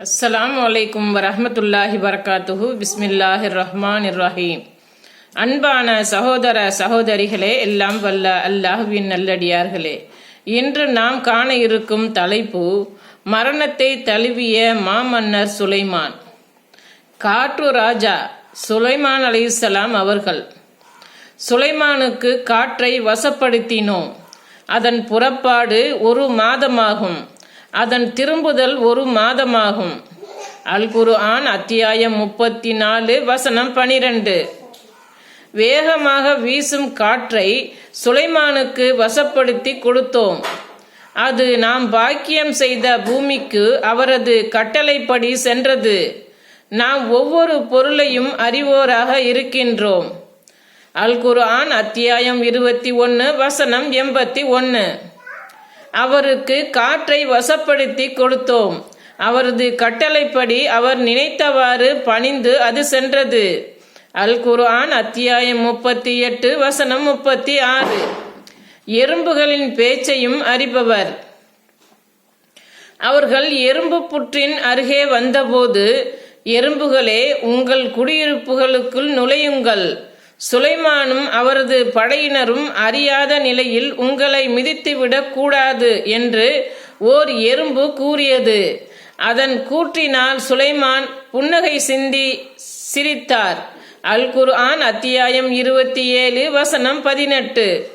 அஸ்ஸலாமு அலைக்கும் வரமத்துல்லாஹி வரகாத்துஹு பிஸ்மில்லாஹி ரஹ்மான் இர்ரஹீம் அன்பான சகோதர சகோதரிகளே எல்லாம் வல்ல அல்லாஹுவின் நல்லடியார்களே. இன்று நாம் காண இருக்கும் தலைப்பு மரணத்தை தழுவிய மாமன்னர் சுலைமான். காற்று ராஜா சுலைமான் அலைஹிஸ்ஸலாம் அவர்கள் சுலைமானுக்கு காற்றை வசப்படுத்தினோம். அதன் புறப்பாடு ஒரு மாதமாகும். அதன் திரும்புதல் ஒரு மாதமாகும். அல் குர்ஆன் அத்தியாயம் முப்பத்தி நாலு வசனம் பனிரெண்டு. வேகமாக வீசும் காற்றை சுலைமானுக்கு வசப்படுத்தி கொடுத்தோம். அது நாம் பாக்கியம் செய்த பூமிக்கு அவரது கட்டளைப்படி சென்றது. நாம் ஒவ்வொரு பொருளையும் அறிவோராக இருக்கின்றோம். அல் குர்ஆன் அத்தியாயம் இருபத்தி ஒன்று வசனம் எண்பத்தி ஒன்று அவருக்கு காற்றை வசப்படுத்தி கொடுத்தோம். அவரது கட்டளைப்படி அவர் நினைத்தவாறு பணிந்து அது சென்றது. அல் குர்ஆன் அத்தியாயம் முப்பத்தி எட்டு வசனம் முப்பத்தி ஆறு எறும்புகளின் பேச்சையும் அறிபவர். அவர்கள் எறும்பு புற்றின் அருகே வந்தபோது எறும்புகளே உங்கள் குடியிருப்புகளுக்குள் நுழையுங்கள். சுலைமானும் அவரது படையினரும் அறியாத நிலையில் உங்களை மிதித்துவிடக் கூடாது என்று ஓர் எறும்பு கூறியது. அதன் கூற்றினால் சுலைமான் புன்னகை சிந்தி சிரித்தார். அல் குர்ஆன் அத்தியாயம் இருபத்தி ஏழு வசனம் பதினெட்டு.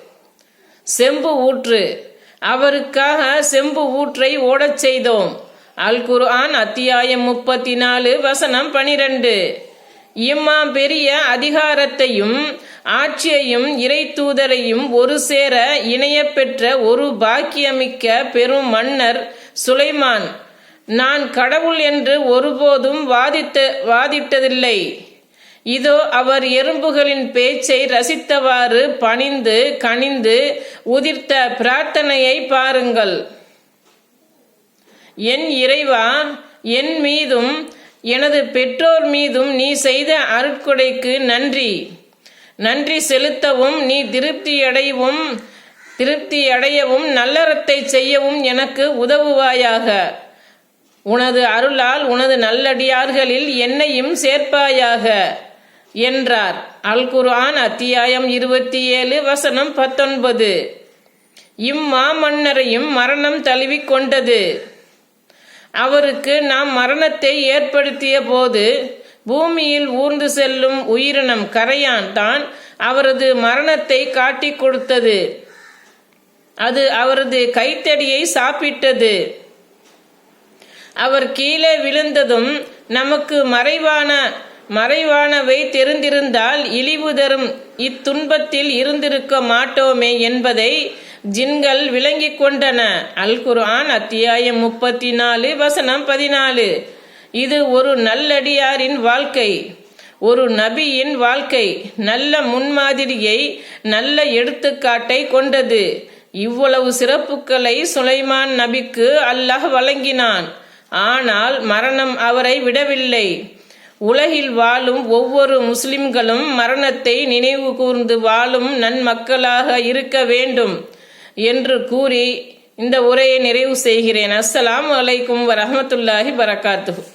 செம்பு ஊற்று. அவருக்காக செம்பு ஊற்றை ஓடச் செய்தோம். அல் குர்ஆன் அத்தியாயம் முப்பத்தி நாலு வசனம் பனிரெண்டு. இம்மா பெரிய அதிகாரத்தையும் ஆட்சியையும் இறை தூதரையும் ஒரு சேர இணைய பெற்ற ஒரு பாக்கியமிக்க பெரும் மன்னர் சுலைமான். நான் கடவுள் என்று ஒருபோதும் வாதித்த வாதிட்டதில்லை. இதோ அவர் எறும்புகளின் பேச்சை ரசித்தவாறு பணிந்து கனிந்து உதிர்த்த பிரார்த்தனையை பாருங்கள். என் இறைவா என் மீதும் எனது பெற்றோர் மீதும் நீ செய்த அருட்கொடைக்கு நன்றி. நன்றி செலுத்தவும் நீ திருப்தியடையவும் திருப்தியடையவும் நல்லறத்தை செய்யவும் எனக்கு உதவுவாயாக. உனது அருளால் உனது நல்லடியார்களில் என்னையும் சேர்ப்பாயாக என்றார். அல் குர்ஆன் அத்தியாயம் இருபத்தி ஏழு வசனம் பத்தொன்பது. இம்மாமன்னரையும் மரணம் தழுவிக் கொண்டது. அவருக்கு நாம் மரணத்தை ஏற்படுத்திய போது பூமியில் ஊர்ந்து செல்லும் உயிரினம் கரையான் தான் அவரது மரணத்தை காட்டிக் கொடுத்தது. அது அவரது கைத்தடியை சாப்பிட்டது. அவர் கீழே விழுந்ததும் நமக்கு மறைவான மறைவானவை தெரிந்திருந்தால் இழிவு தரும். இத்துன்பத்தில் இருந்திருக்க மாட்டோமே என்பதை ஜின்கள் விளங்கிக் கொண்டன. அல் குர்ஆன் அத்தியாயம் முப்பத்தி நாலு வசனம் பதினாலு. இது ஒரு நல்லடியாரின் வாழ்க்கை. ஒரு நபியின் வாழ்க்கை. நல்ல முன்மாதிரியை நல்ல எடுத்துக்காட்டை கொண்டது. இவ்வளவு சிறப்புகளை சுலைமான் நபிக்கு அல்லாஹ் வழங்கினான். ஆனால் மரணம் அவரை விடவில்லை. உலகில் வாழும் ஒவ்வொரு முஸ்லிம்களும் மரணத்தை நினைவு கூர்ந்து வாழும் நன்மக்களாக இருக்க வேண்டும். என்று கூறி இந்த உரையை நிறைவு செய்கிறேன். அஸ்ஸலாம் வலைக்கும் வரமத்துல்லாஹி வரகாத்துஹு